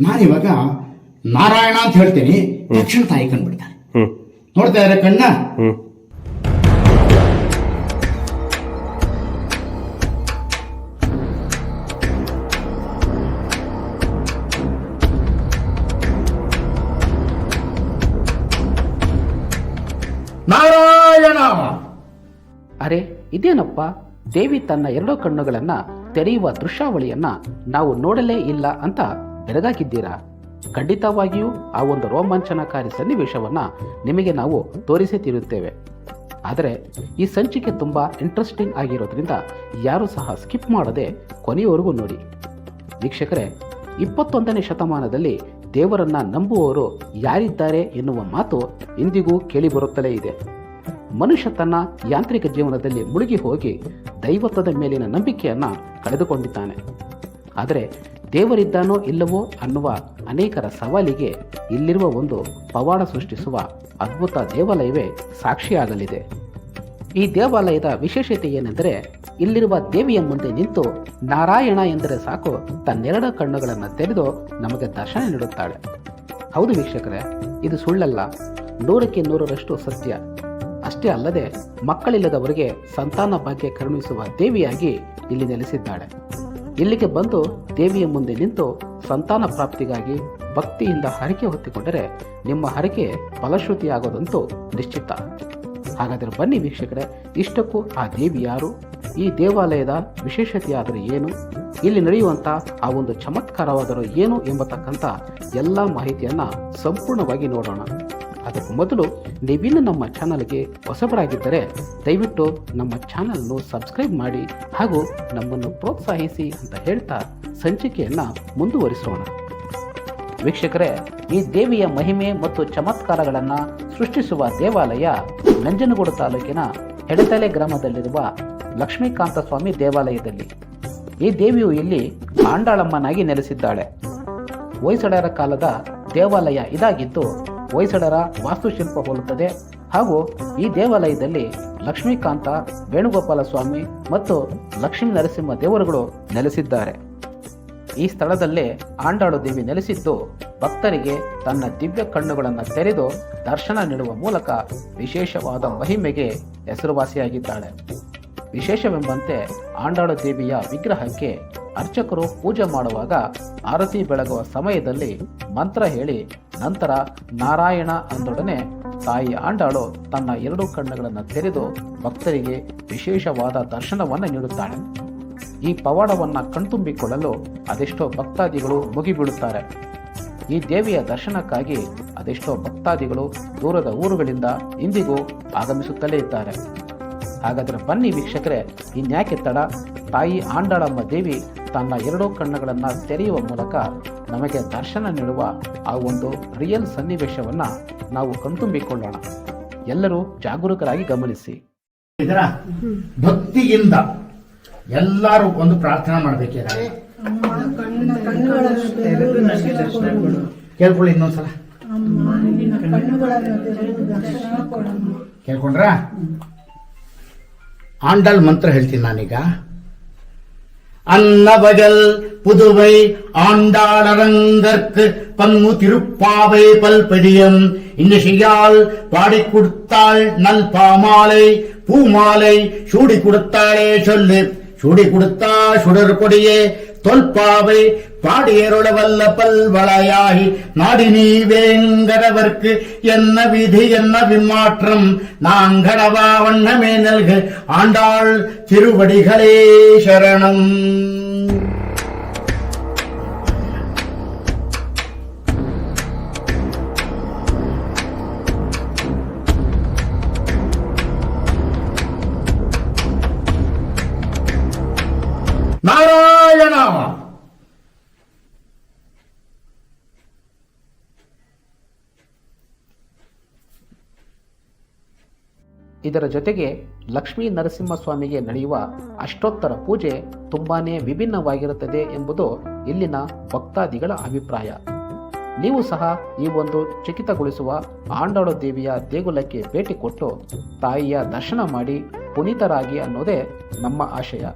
ನಾನಿವಾಗ ನಾರಾಯಣ ಅಂತ ಹೇಳ್ತೇನೆ. ತಕ್ಷಣ ತಾಯಿ ಕಂಡ್ಬಿಡ್ತಾರೆ. ಹ್ಮ್. ನೋಡ್ತಾ ಇದಾರೆ ಕಣ್ಣ? ನಾರಾಯಣ! ಅರೆ ಇದೇನಪ್ಪ? ದೇವಿ ತನ್ನ ಎರಡೂ ಕಣ್ಣುಗಳನ್ನ ತೆರೆಯುವ ದೃಶ್ಯಾವಳಿಯನ್ನ ನಾವು ನೋಡಲೇ ಇಲ್ಲ ಅಂತ ಬೆರಗಾಕಿದ್ದೀರಾ ಖಂಡಿತವಾಗಿಯೂ ಆ ಒಂದು ರೋಮಾಂಚನಕಾರಿ ಸನ್ನಿವೇಶವನ್ನು ನಿಮಗೆ ನಾವು ತೋರಿಸೇ ತೀರುತ್ತೇವೆ. ಆದರೆ ಈ ಸಂಚಿಕೆ ತುಂಬ ಇಂಟ್ರೆಸ್ಟಿಂಗ್ ಆಗಿರೋದ್ರಿಂದ ಯಾರೂ ಸಹ ಸ್ಕಿಪ್ ಮಾಡದೆ ಕೊನೆಯವರೆಗೂ ನೋಡಿ. ವೀಕ್ಷಕರೇ, ಇಪ್ಪತ್ತೊಂದನೇ ಶತಮಾನದಲ್ಲಿ ದೇವರನ್ನ ನಂಬುವವರು ಯಾರಿದ್ದಾರೆ ಎನ್ನುವ ಮಾತು ಇಂದಿಗೂ ಕೇಳಿಬರುತ್ತಲೇ ಇದೆ. ಮನುಷ್ಯ ತನ್ನ ಯಾಂತ್ರಿಕ ಜೀವನದಲ್ಲಿ ಮುಳುಗಿ ಹೋಗಿ ದೈವತ್ವದ ಮೇಲಿನ ನಂಬಿಕೆಯನ್ನು ಕಳೆದುಕೊಂಡಿದ್ದಾನೆ. ಆದರೆ ದೇವರಿದ್ದಾನೋ ಇಲ್ಲವೋ ಅನ್ನುವ ಅನೇಕರ ಸವಾಲಿಗೆ ಇಲ್ಲಿರುವ ಒಂದು ಪವಾಡ ಸೃಷ್ಟಿಸುವ ಅದ್ಭುತ ದೇವಾಲಯವೇ ಸಾಕ್ಷಿಯಾಗಲಿದೆ. ಈ ದೇವಾಲಯದ ವಿಶೇಷತೆ ಏನೆಂದರೆ, ಇಲ್ಲಿರುವ ದೇವಿಯ ಮುಂದೆ ನಿಂತು ನಾರಾಯಣ ಎಂದರೆ ಸಾಕು, ತನ್ನೆರಡು ಕಣ್ಣುಗಳನ್ನು ತೆರೆದು ನಮಗೆ ದರ್ಶನ ನೀಡುತ್ತಾಳೆ. ಹೌದು ವೀಕ್ಷಕರೇ, ಇದು ಸುಳ್ಳಲ್ಲ. ನೂರಕ್ಕೆ ನೂರರಷ್ಟು ಸತ್ಯ. ಅಷ್ಟೇ ಅಲ್ಲದೆ, ಮಕ್ಕಳಿಲ್ಲದವರಿಗೆ ಸಂತಾನ ಭಾಗ್ಯ ಕರುಣಿಸುವ ದೇವಿಯಾಗಿ ಇಲ್ಲಿ ನೆಲೆಸಿದ್ದಾಳೆ. ಇಲ್ಲಿಗೆ ಬಂದು ದೇವಿಯ ಮುಂದೆ ನಿಂತು ಸಂತಾನ ಪ್ರಾಪ್ತಿಗಾಗಿ ಭಕ್ತಿಯಿಂದ ಹರಕೆ ಹೊತ್ತಿಕೊಂಡರೆ ನಿಮ್ಮ ಹರಕೆ ಫಲಶ್ರುತಿಯಾಗೋದಂತೂ ನಿಶ್ಚಿತ. ಹಾಗಾದರೆ ಬನ್ನಿ ವೀಕ್ಷಕರೇ, ಇಷ್ಟಕ್ಕೂ ಆ ದೇವಿ ಯಾರು? ಈ ದೇವಾಲಯದ ವಿಶೇಷತೆಯಾದರೂ ಏನು? ಇಲ್ಲಿ ನಡೆಯುವಂಥ ಆ ಒಂದು ಚಮತ್ಕಾರವಾದರೂ ಏನು ಎಂಬತಕ್ಕಂಥ ಎಲ್ಲ ಮಾಹಿತಿಯನ್ನ ಸಂಪೂರ್ಣವಾಗಿ ನೋಡೋಣ. ಅದಕ್ಕೂ ಮೊದಲು ನೀವಿನ್ನು ನಮ್ಮ ಚಾನಲ್ಗೆ ಹೊಸಬರಾಗಿದ್ದರೆ ದಯವಿಟ್ಟು ನಮ್ಮ ಚಾನಲ್ನು ಸಬ್ಸ್ಕ್ರೈಬ್ ಮಾಡಿ ಹಾಗೂ ನಮ್ಮನ್ನು ಪ್ರೋತ್ಸಾಹಿಸಿ ಅಂತ ಹೇಳ್ತಾ ಸಂಚಿಕೆಯನ್ನು ಮುಂದುವರಿಸೋಣ. ವೀಕ್ಷಕರೇ, ಈ ದೇವಿಯ ಮಹಿಮೆ ಮತ್ತು ಚಮತ್ಕಾರಗಳನ್ನು ಸೃಷ್ಟಿಸುವ ದೇವಾಲಯ ನಂಜನಗೂಡು ತಾಲೂಕಿನ ಹೆಡತಲೆ ಗ್ರಾಮದಲ್ಲಿರುವ ಲಕ್ಷ್ಮೀಕಾಂತ ಸ್ವಾಮಿ ದೇವಾಲಯದಲ್ಲಿ. ಈ ದೇವಿಯು ಇಲ್ಲಿ ಆಂಡಾಳಮ್ಮನಾಗಿ ನೆಲೆಸಿದ್ದಾಳೆ. ಹೊಯ್ಸಳರ ಕಾಲದ ದೇವಾಲಯ ಇದಾಗಿದ್ದು ಹೊಯ್ಸಳರ ವಾಸ್ತುಶಿಲ್ಪ ಹೋಲುತ್ತದೆ. ಹಾಗೂ ಈ ದೇವಾಲಯದಲ್ಲಿ ಲಕ್ಷ್ಮೀಕಾಂತ ವೇಣುಗೋಪಾಲ ಸ್ವಾಮಿ ಮತ್ತು ಲಕ್ಷ್ಮೀ ನರಸಿಂಹ ದೇವರುಗಳು ನೆಲೆಸಿದ್ದಾರೆ. ಈ ಸ್ಥಳದಲ್ಲೇ ಆಂಡಾಳು ದೇವಿ ನೆಲೆಸಿದ್ದು, ಭಕ್ತರಿಗೆ ತನ್ನ ದಿವ್ಯ ಕಣ್ಣುಗಳನ್ನು ತೆರೆದು ದರ್ಶನ ನೀಡುವ ಮೂಲಕ ವಿಶೇಷವಾದ ಮಹಿಮೆಗೆ ಹೆಸರುವಾಸಿಯಾಗಿದ್ದಾಳೆ. ವಿಶೇಷವೆಂಬಂತೆ ಆಂಡಾಳು ದೇವಿಯ ವಿಗ್ರಹಕ್ಕೆ ಅರ್ಚಕರು ಪೂಜೆ ಮಾಡುವಾಗ ಆರತಿ ಬೆಳಗುವ ಸಮಯದಲ್ಲಿ ಮಂತ್ರ ಹೇಳಿ ನಂತರ ನಾರಾಯಣ ಅಂದೊಡನೆ ತಾಯಿ ಆಂಡಾಳು ತನ್ನ ಎರಡು ಕಣ್ಣುಗಳನ್ನು ತೆರೆದು ಭಕ್ತರಿಗೆ ವಿಶೇಷವಾದ ದರ್ಶನವನ್ನು ನೀಡುತ್ತಾಳೆ. ಈ ಪವಾಡವನ್ನು ಕಣ್ತುಂಬಿಕೊಳ್ಳಲು ಅದೆಷ್ಟೋ ಭಕ್ತಾದಿಗಳು ಮುಗಿಬೀಳುತ್ತಾರೆ. ಈ ದೇವಿಯ ದರ್ಶನಕ್ಕಾಗಿ ಅದೆಷ್ಟೋ ಭಕ್ತಾದಿಗಳು ದೂರದ ಊರುಗಳಿಂದ ಇಂದಿಗೂ ಆಗಮಿಸುತ್ತಲೇ ಇದ್ದಾರೆ. ಹಾಗಾದರೆ ಬನ್ನಿ ವೀಕ್ಷಕರೇ, ಇನ್ಯಾಕೆ ತಡ? ತಾಯಿ ಆಂಡಾಳಮ್ಮ ದೇವಿ ತನ್ನ ಎರಡೂ ಕಣ್ಣುಗಳನ್ನು ತೆರೆಯುವ ಮೂಲಕ ನಮಗೆ ದರ್ಶನ ನೀಡುವ ಆ ಒಂದು ರಿಯಲ್ ಸನ್ನಿವೇಶವನ್ನ ನಾವು ಕಣ್ತುಂಬಿಕೊಳ್ಳೋಣ. ಎಲ್ಲರೂ ಜಾಗರೂಕರಾಗಿ ಗಮನಿಸಿ. ಇದರ ಭಕ್ತಿಯಿಂದ ಎಲ್ಲರೂ ಒಂದು ಪ್ರಾರ್ಥನೆ ಮಾಡ್ಬೇಕಿರ ಕೇಳ್ಕೊಳ್ಳಿ ಇನ್ನೊಂದ್ಸಲ. ಕೇಳ್ಕೊಂಡ್ರ? ಆಂಡಲ್ ಮಂತ್ರ ಹೇಳ್ತೀನಿ ನಾನೀಗ. அன்னவகல் புதுவை ஆண்டாளரங்கற்கு பங்கு திருப்பாவை பல்பதியம் இன்னிசையால் பாடிக் கொடுத்தாள் நல் பாமாலை பூமாலை சூடி கொடுத்தாளே சொல்லு. சூடி கொடுத்தா சுடர் கொடியே தொல்பாவை பாடியருள வல்ல பல்வளையாகி நாடினி வேங்கடவர்க்கு என்ன விதி என்ன விமாற்றம் நாங்கடவா வண்ணமே நல்க. ஆண்டாள் திருவடிகளே சரணம். ನಾರಾಯಣ ಇದರ ಜೊತೆಗೆ ಲಕ್ಷ್ಮೀ ನರಸಿಂಹಸ್ವಾಮಿಗೆ ನಡೆಯುವ ಅಷ್ಟೋತ್ತರ ಪೂಜೆ ತುಂಬಾನೇ ವಿಭಿನ್ನವಾಗಿರುತ್ತದೆ ಎಂಬುದು ಇಲ್ಲಿನ ಭಕ್ತಾದಿಗಳ ಅಭಿಪ್ರಾಯ. ನೀವು ಸಹ ಈ ಒಂದು ಚಕಿತಗೊಳಿಸುವ ಆಂಡಾಳು ದೇವಿಯ ದೇಗುಲಕ್ಕೆ ಭೇಟಿ ಕೊಟ್ಟು ತಾಯಿಯ ದರ್ಶನ ಮಾಡಿ ಪುನೀತರಾಗಿ ಅನ್ನೋದೇ ನಮ್ಮ ಆಶಯ.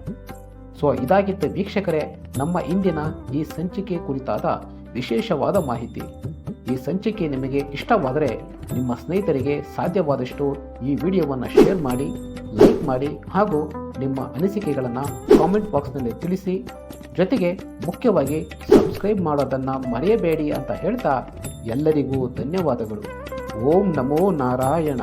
ಸೊ ಇದಾಗಿತ್ತು ವೀಕ್ಷಕರೇ, ನಮ್ಮ ಇಂದಿನ ಈ ಸಂಚಿಕೆ ಕುರಿತಾದ ವಿಶೇಷವಾದ ಮಾಹಿತಿ. ಈ ಸಂಚಿಕೆ ನಿಮಗೆ ಇಷ್ಟವಾದರೆ ನಿಮ್ಮ ಸ್ನೇಹಿತರಿಗೆ ಸಾಧ್ಯವಾದಷ್ಟು ಈ ವಿಡಿಯೋವನ್ನು ಶೇರ್ ಮಾಡಿ, ಲೈಕ್ ಮಾಡಿ ಹಾಗೂ ನಿಮ್ಮ ಅನಿಸಿಕೆಗಳನ್ನು ಕಾಮೆಂಟ್ ಬಾಕ್ಸ್ನಲ್ಲಿ ತಿಳಿಸಿ. ಜೊತೆಗೆ ಮುಖ್ಯವಾಗಿ ಸಬ್ಸ್ಕ್ರೈಬ್ ಮಾಡೋದನ್ನು ಮರೆಯಬೇಡಿ ಅಂತ ಹೇಳ್ತಾ ಎಲ್ಲರಿಗೂ ಧನ್ಯವಾದಗಳು. ಓಂ ನಮೋ ನಾರಾಯಣ.